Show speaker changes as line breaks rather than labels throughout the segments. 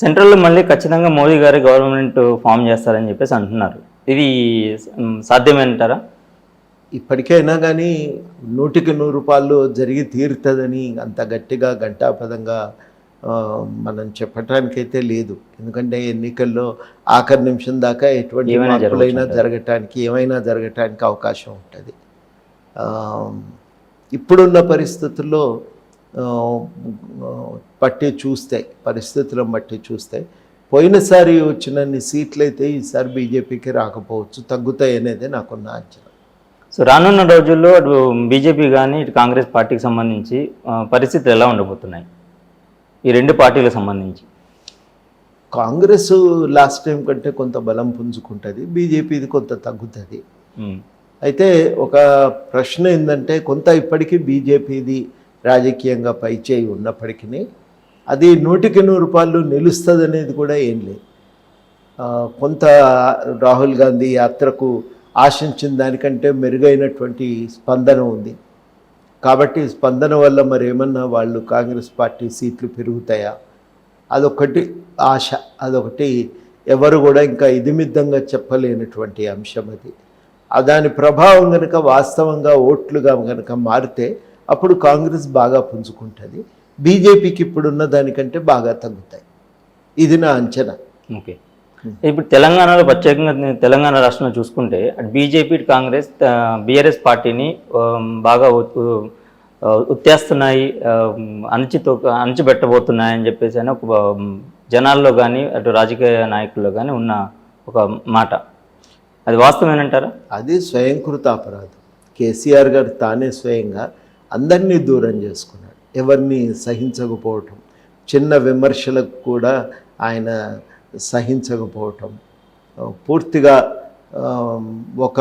సెంట్రల్లో మళ్ళీ ఖచ్చితంగా మోదీ గారి గవర్నమెంట్ ఫామ్ చేస్తారని చెప్పేసి అంటున్నారు. ఇది మ్, సాధ్యమేనంటారా
ఇప్పటికైనా కానీ నూటికి నూరు రూపాయలు జరిగి తీరుతుందని అంత గట్టిగా ఘంటాపదంగా ఆ, మనం చెప్పటానికైతే లేదు. ఎందుకంటే ఎన్నికల్లో ఆఖరి నిమిషం దాకా ఎటువంటి మార్పులైనా జరగటానికి ఏమైనా జరగటానికి అవకాశం ఉంటుంది. ఇప్పుడున్న పరిస్థితుల్లో పట్టి చూస్తే పరిస్థితులను బట్టి చూస్తే పోయినసారి వచ్చినన్ని సీట్లు అయితే ఈసారి బీజేపీకి రాకపోవచ్చు తగ్గుతాయి అనేది నాకున్న అంచనా.
సో రానున్న రోజుల్లో అటు బీజేపీ కానీ ఇటు కాంగ్రెస్ పార్టీకి సంబంధించి పరిస్థితులు ఎలా ఉండబోతున్నాయి? ఈ రెండు పార్టీలకు సంబంధించి.
కాంగ్రెస్ లాస్ట్ టైం కంటే కొంత బలం పుంజుకుంటుంది బీజేపీది కొంత తగ్గుతుంది. అయితే ఒక ప్రశ్న ఏంటంటే కొంత ఇప్పటికీ బీజేపీది రాజకీయంగా పైచేయి ఉన్నప్పటికీ అది నూటికి నూరు రూపాయలు నిలుస్తుంది అనేది కూడా ఏం లేదు. కొంత రాహుల్ గాంధీ యాత్రకు ఆశించిన దానికంటే మెరుగైనటువంటి స్పందన ఉంది. కాబట్టి స్పందన వల్ల మరేమన్నా వాళ్ళు కాంగ్రెస్ పార్టీ సీట్లు పెరుగుతాయా? అదొకటి ఆశ అదొకటి ఎవరు కూడా ఇంకా ఇదిమిద్దంగా చెప్పలేనటువంటి అంశం అది. దాని ప్రభావం కనుక వాస్తవంగా ఓట్లుగా కనుక మారితే అప్పుడు కాంగ్రెస్ బాగా పుంజుకుంటుంది. బీజేపీకి ఇప్పుడున్న దానికంటే బాగా తగ్గుతాయి. ఇది నా అంచనా.
ఓకే. ఇప్పుడు తెలంగాణలో ప్రత్యేకంగా తెలంగాణ రాష్ట్రంలో చూసుకుంటే అటు బీజేపీ కాంగ్రెస్ బీఆర్ఎస్ పార్టీని బాగా ఉత్తేస్తున్నాయి అణచితో అని చెప్పేసి అని ఒక జనాల్లో కానీ అటు రాజకీయ నాయకుల్లో కానీ ఉన్న ఒక మాట. అది వాస్తవేనంటారా
అది స్వయంకృత అపరాధం. కేసీఆర్ గారు తానే స్వయంగా అందరినీ దూరం చేసుకున్నాడు. ఎవరిని సహించకపోవటం. చిన్న విమర్శలకు కూడా ఆయన సహించకపోవటం. పూర్తిగా ఒక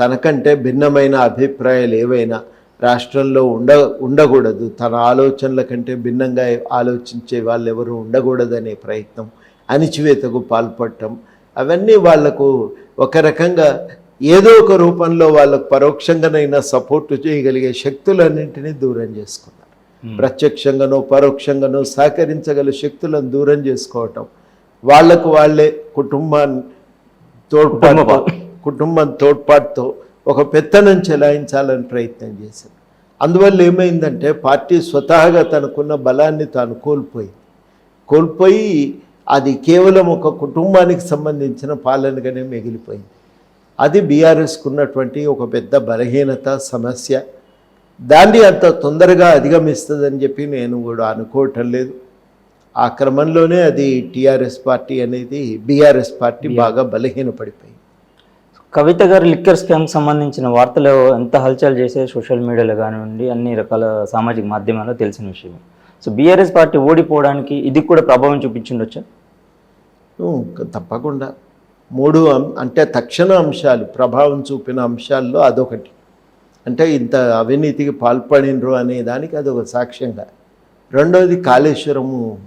తనకంటే భిన్నమైన అభిప్రాయాలు ఏవైనా రాష్ట్రంలో ఉండ ఉండకూడదు. తన ఆలోచనల కంటే భిన్నంగా ఆలోచించే వాళ్ళు ఎవరు ఉండకూడదనే ప్రయత్నం అణిచివేతకు పాల్పడటం. అవన్నీ వాళ్ళకు ఒక రకంగా ఏదో ఒక రూపంలో వాళ్ళకు పరోక్షంగానైనా సపోర్ట్ చేయగలిగే శక్తులన్నింటినీ దూరం చేసుకున్నారు. ప్రత్యక్షంగానో పరోక్షంగానో సహకరించగల శక్తులను దూరం చేసుకోవటం. వాళ్ళకు వాళ్ళే కుటుంబాన్ని తోడ్పాటు కుటుంబం తోడ్పాటుతో ఒక పెత్తనం చెలాయించాలని ప్రయత్నం చేశారు. అందువల్ల ఏమైందంటే పార్టీ స్వతహాగా తనకున్న బలాన్ని తాను కోల్పోయింది. కోల్పోయి అది కేవలం ఒక కుటుంబానికి సంబంధించిన పాలనగానే మిగిలిపోయింది. అది బీఆర్ఎస్కు ఉన్నటువంటి ఒక పెద్ద బలహీనత సమస్య. దాన్ని అంత తొందరగా అధిగమిస్తుందని చెప్పి నేను కూడా అనుకోవటం లేదు. ఆ క్రమంలోనే అది టీఆర్ఎస్ పార్టీ అనేది బీఆర్ఎస్ పార్టీ బాగా బలహీనపడిపోయింది.
కవిత గారి లిక్కర్ స్కామ్ సంబంధించిన వార్తలు ఎంత హల్చల్ చేసే సోషల్ మీడియాలో కానివ్వండి అన్ని రకాల సామాజిక మాధ్యమాల్లో తెలిసిన విషయం. సో బీఆర్ఎస్ పార్టీ ఓడిపోవడానికి ఇది కూడా ప్రభావం చూపించిండొచ్చా?
తప్పకుండా. మూడు అం- అంటే తక్షణ అంశాలు ప్రభావం చూపిన అంశాల్లో అదొకటి. అంటే ఇంత అవినీతికి పాల్పడినరు అనే దానికి అదొక సాక్ష్యంగా. రెండవది కాళేశ్వరము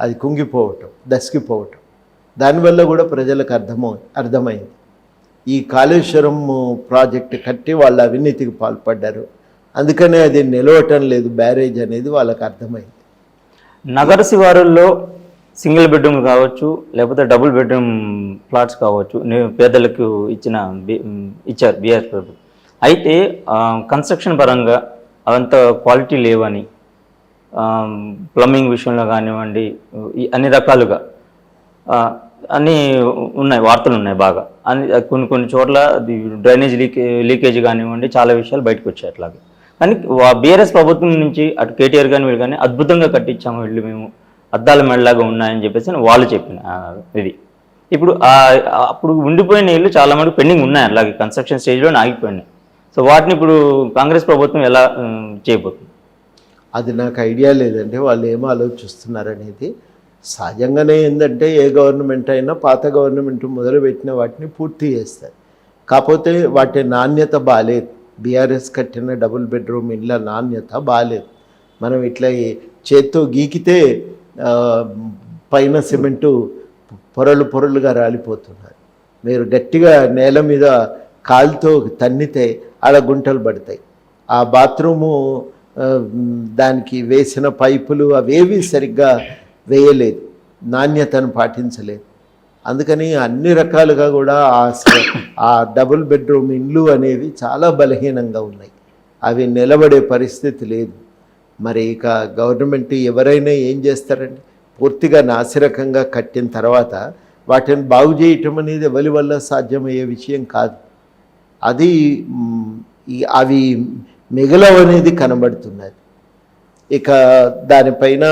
అది కుంగిపోవటం దసిగిపోవటం దానివల్ల కూడా ప్రజలకు అర్థమవు అర్థమైంది. ఈ కాళేశ్వరం ప్రాజెక్టు కట్టి వాళ్ళు అవినీతికి పాల్పడ్డారు. అందుకనే అది నిలవటం లేదు బ్యారేజ్ అనేది వాళ్ళకు అర్థమైంది.
నగర శివారుల్లో సింగిల్ బెడ్రూమ్ కావచ్చు లేకపోతే డబుల్ బెడ్రూమ్ ఫ్లాట్స్ కావచ్చు పేదలకు ఇచ్చిన ఇచ్చారు బీఆర్ ప్రభుత్వం. అయితే కన్స్ట్రక్షన్ పరంగా అవంత క్వాలిటీ లేవని ప్లంబింగ్ విషయంలో కానివ్వండి ఈ అన్ని రకాలుగా అన్నీ ఉన్నాయి వార్తలు ఉన్నాయి బాగా. అన్ని కొన్ని కొన్ని చోట్ల డ్రైనేజ్ లీకే లీకేజ్ కానివ్వండి చాలా విషయాలు బయటకు వచ్చాయి అట్లాగే. కానీ బీఆర్ఎస్ ప్రభుత్వం నుంచి అటు కేటీఆర్ కానీ వీళ్ళు కానీ అద్భుతంగా కట్టించాము వీళ్ళు మేము అద్దాల మెడలాగా ఉన్నాయని చెప్పేసి అని వాళ్ళు చెప్పిన ఇది. ఇప్పుడు అప్పుడు ఉండిపోయిన ఇల్లు చాలా మటుకు పెండింగ్ ఉన్నాయి అలాగే కన్స్ట్రక్షన్ స్టేజ్లో ఆగిపోయినాయి. సో వాటిని ఇప్పుడు కాంగ్రెస్ ప్రభుత్వం ఎలా చేయబోతుంది?
అది నాకు ఐడియా లేదంటే వాళ్ళు ఏమో ఆలోచిస్తున్నారనేది. సహజంగానే ఏంటంటే ఏ గవర్నమెంట్ అయినా పాత గవర్నమెంట్ మొదలుపెట్టిన వాటిని పూర్తి చేస్తారు. కాకపోతే వాటి నాణ్యత బాగాలేదు బీఆర్ఎస్ కట్టిన డబుల్ బెడ్రూమ్ ఇళ్ళ నాణ్యత బాగాలేదు మనం ఇట్లా చేత్తో గీకితే పైన సిమెంటు పొరలు పొరలుగా రాలిపోతున్నాయి మీరు గట్టిగా నేల మీద కాలుతో తన్నితే అలా గుంటలు పడతాయి. ఆ బాత్రూము దానికి వేసిన పైపులు అవేవి సరిగ్గా వేయలేదు. నాణ్యతను పాటించలేదు. అందుకని అన్ని రకాలుగా కూడా ఆ ఆ డబుల్ బెడ్రూమ్ ఇండ్లు అనేవి చాలా బలహీనంగా ఉన్నాయి. అవి నిలబడే పరిస్థితి లేదు. మరి ఇక గవర్నమెంట్ ఎవరైనా ఏం చేస్తారండి? పూర్తిగా నాసిరకంగా కట్టిన తర్వాత వాటిని బాగు చేయటం అనేది ఎవరి వల్ల సాధ్యమయ్యే విషయం కాదు. అది అవి మిగలవనేది కనబడుతున్నది. ఇక దానిపైన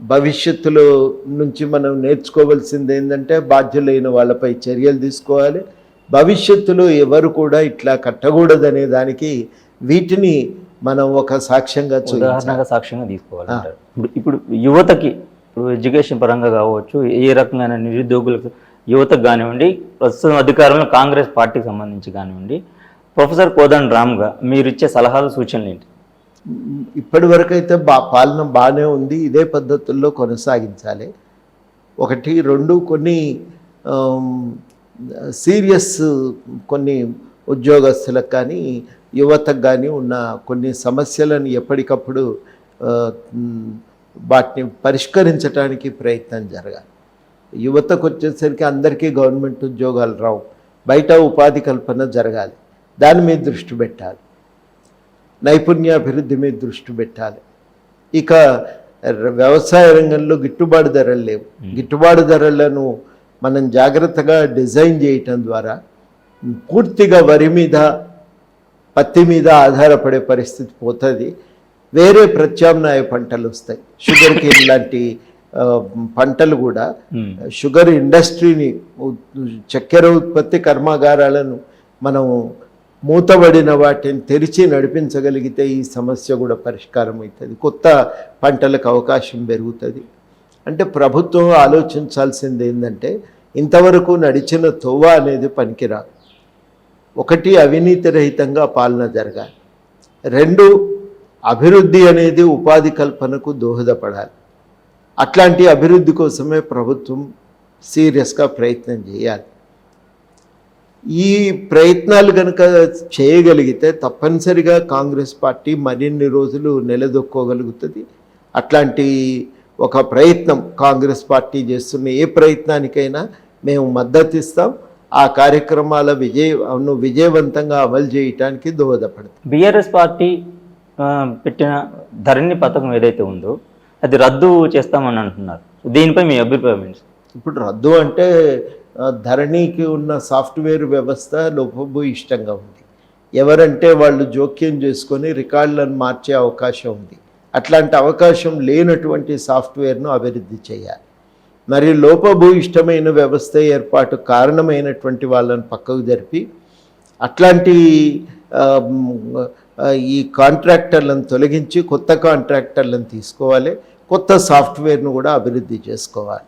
భవిష్యత్తులో నుంచి మనం నేర్చుకోవాల్సింది ఏంటంటే బాధ్యులైన వాళ్ళపై చర్యలు తీసుకోవాలి. భవిష్యత్తులో ఎవరు కూడా ఇట్లా కట్టకూడదనే దానికి వీటిని మనం ఒక సాక్ష్యంగా
ఉదాహరణగా సాక్ష్యంగా తీసుకోవాలంటారు. ఇప్పుడు ఇప్పుడు యువతకి ఇప్పుడు ఎడ్యుకేషన్ పరంగా కావచ్చు ఏ రకమైన నిరుద్యోగులకు యువతకు కానివ్వండి ప్రస్తుతం అధికారంలో కాంగ్రెస్ పార్టీకి సంబంధించి కానివ్వండి ప్రొఫెసర్ కోదండ్ రామ్గా మీరు ఇచ్చే సలహాలు సూచనలు ఏంటి?
ఇప్పటి వరకు అయితే బా పాలన బాగానే ఉంది. ఇదే పద్ధతుల్లో కొనసాగించాలి. ఒకటి రెండు కొన్ని సీరియస్ కొన్ని ఉద్యోగస్తులకు కానీ యువతకు కానీ ఉన్న కొన్ని సమస్యలను ఎప్పటికప్పుడు వాటిని పరిష్కరించడానికి ప్రయత్నం జరగాలి. యువతకు వచ్చేసరికి అందరికీ గవర్నమెంట్ ఉద్యోగాలు రావు. బయట ఉపాధి కల్పన జరగాలి. దాని మీద దృష్టి పెట్టాలి. నైపుణ్యాభివృద్ధి మీద దృష్టి పెట్టాలి. ఇక వ్యవసాయ రంగంలో గిట్టుబాటు ధరలు లేవు. గిట్టుబాటు ధరలను మనం జాగ్రత్తగా డిజైన్ చేయటం ద్వారా పూర్తిగా వరి మీద పత్తి మీద ఆధారపడే పరిస్థితి పోతుంది. వేరే ప్రత్యామ్నాయ పంటలు వస్తాయి. షుగర్ కేన్ లాంటి పంటలు కూడా. షుగర్ ఇండస్ట్రీని చక్కెర ఉత్పత్తి కర్మాగారాలను మనం మూతబడిన వాటిని తెరిచి నడిపించగలిగితే ఈ సమస్య కూడా పరిష్కారం అవుతుంది. కొత్త పంటలకు అవకాశం పెరుగుతుంది. అంటే ప్రభుత్వం ఆలోచించాల్సింది ఏంటంటే ఇంతవరకు నడిచిన తోవ అనేది పనికిరాదు. ఒకటి అవినీతి రహితంగా పాలన జరగాలి. రెండు అభివృద్ధి అనేది ఉపాధి కల్పనకు దోహదపడాలి. అట్లాంటి అభివృద్ధి కోసమే ప్రభుత్వం సీరియస్గా ప్రయత్నం చేయాలి. ఈ ప్రయత్నాలు కనుక చేయగలిగితే తప్పనిసరిగా కాంగ్రెస్ పార్టీ మరిన్ని రోజులు నిలదొక్కోగలుగుతుంది. అట్లాంటి ఒక ప్రయత్నం కాంగ్రెస్ పార్టీ చేస్తున్న ఏ ప్రయత్నానికైనా మేము మద్దతు ఇస్తాం ఆ కార్యక్రమాల విజయ విజయవంతంగా అమలు చేయటానికి దోహదపడుతుంది
బీఆర్ఎస్ పార్టీ పెట్టిన ధరణి పథకం ఏదైతే ఉందో అది రద్దు చేస్తామని అంటున్నారు. దీనిపై మీ అభిప్రాయం
ఇప్పుడు రద్దు అంటే ధరణికి ఉన్న సాఫ్ట్వేర్ వ్యవస్థ లోపభూయిష్టంగా ఉంది. ఎవరంటే వాళ్ళు జోక్యం చేసుకొని రికార్డులను మార్చే అవకాశం ఉంది. అట్లాంటి అవకాశం లేనటువంటి సాఫ్ట్వేర్ను అభివృద్ధి చేయాలి. మరి లోపభూయిష్టమైన వ్యవస్థ ఏర్పాటు కారణమైనటువంటి వాళ్ళని పక్కకు జరిపి అట్లాంటి ఈ కాంట్రాక్టర్లను తొలగించి కొత్త కాంట్రాక్టర్లను తీసుకోవాలి కొత్త సాఫ్ట్వేర్ను కూడా అభివృద్ధి చేసుకోవాలి.